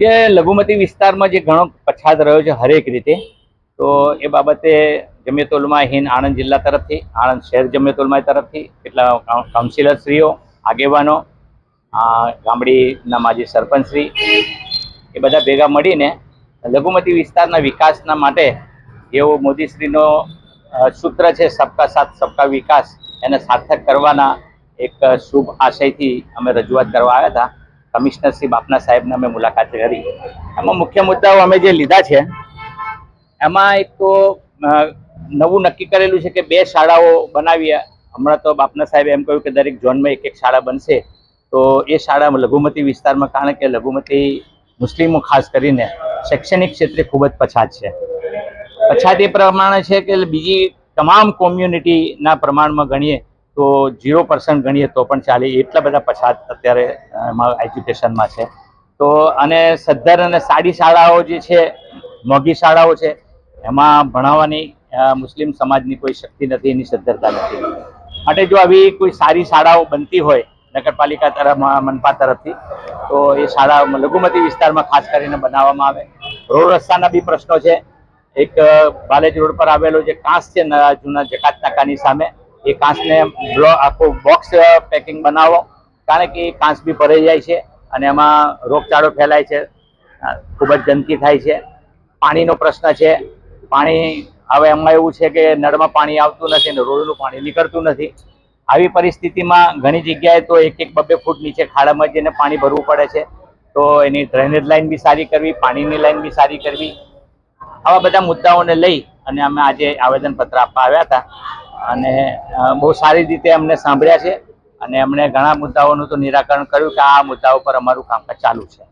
કે લઘુમતી વિસ્તારમાં જે ઘણો પછાત રહ્યો છે હરેક રીતે, તો એ બાબતે જમિયતુલમા હિન્દ આણંદ જિલ્લા તરફથી, આણંદ શહેર જમિયતુલમા તરફથી કેટલા કાઉ- કાઉન્સિલરશ્રીઓ આગેવાનો ગામડીના માજી સરપંચશ્રી, એ બધા ભેગા મળીને લઘુમતી વિસ્તારના વિકાસના માટે જેવો મોદીશ્રીનો સૂત્ર છે, સબકા સાથ, સબકા વિકાસ, એને સાર્થક કરવાના એક શુભ આશયથી અમે રજૂઆત કરવા આવ્યા હતા. કમિશનર શ્રી બાપના સાહેબને અમે મુલાકાત કરી. એમાં મુખ્ય મુદ્દાઓ અમે જે લીધા છે, એમાં એક તો નવું નક્કી કરેલું છે કે બે શાળાઓ બનાવીએ. હમણાં તો બાપના સાહેબે એમ કહ્યું કે દરેક ઝોનમાં એક એક શાળા બનશે. તો એ શાળા લઘુમતી વિસ્તારમાં કારણ કે લઘુમતી મુસ્લિમો ખાસ કરીને શૈક્ષણિક ક્ષેત્રે ખૂબ જ પછાત છે. પછાત એ પ્રમાણે છે કે બીજી તમામ કોમ્યુનિટીના પ્રમાણમાં ગણીએ તો ઝીરો પર્સન્ટ ગણીએ તો પણ ચાલે. એટલા બધા પછાત અત્યારે એમાં એજ્યુકેશનમાં છે. તો અને સદ્ધર અને સાડી શાળાઓ જે છે, મોંઘી શાળાઓ છે, એમાં ભણાવવાની મુસ્લિમ સમાજની કોઈ શક્તિ નથી, એની સદ્ધરતા નથી. માટે જો આવી કોઈ સારી શાળાઓ બનતી હોય, નગરપાલિકા તરફ મનપા તરફથી, તો એ શાળા લઘુમતી વિસ્તારમાં ખાસ કરીને બનાવવામાં આવે. રોડ રસ્તાના બી પ્રશ્નો છે. એક બાલેજ રોડ પર આવેલો જે કાંસ છે જૂના જકાત નાકાની સામે એ કાંસને આખું બોક્સ પેકિંગ બનાવો. કારણ કે કાંસ બી ભરાઈ જાય છે અને એમાં રોગચાળો ફેલાય છે. ખૂબ જ ગંદકી થાય છે. પાણીનો પ્રશ્ન છે. પાણી, હવે એમાં એવું છે કે નળમાં પાણી આવતું નથી અને રોડનું પાણી નીકળતું નથી. આવી પરિસ્થિતિમાં ઘણી જગ્યાએ તો એક એક બબે ફૂટ નીચે ખાડામાં જઈને પાણી ભરવું પડે છે. તો એની ડ્રેનેજ લાઈન બી સારી કરવી, પાણીની લાઇન બી સારી કરવી. આવા બધા મુદ્દાઓને લઈ અને અમે આજે આવેદનપત્ર આપવા આવ્યા હતા. અને બહુ સારી રીતે અમને સાંભળ્યા છે. અને એમણે ઘણા મુદ્દાઓનું તો નિરાકરણ કર્યું કે આ મુદ્દાઓ પર અમારું કામકાજ ચાલુ છે.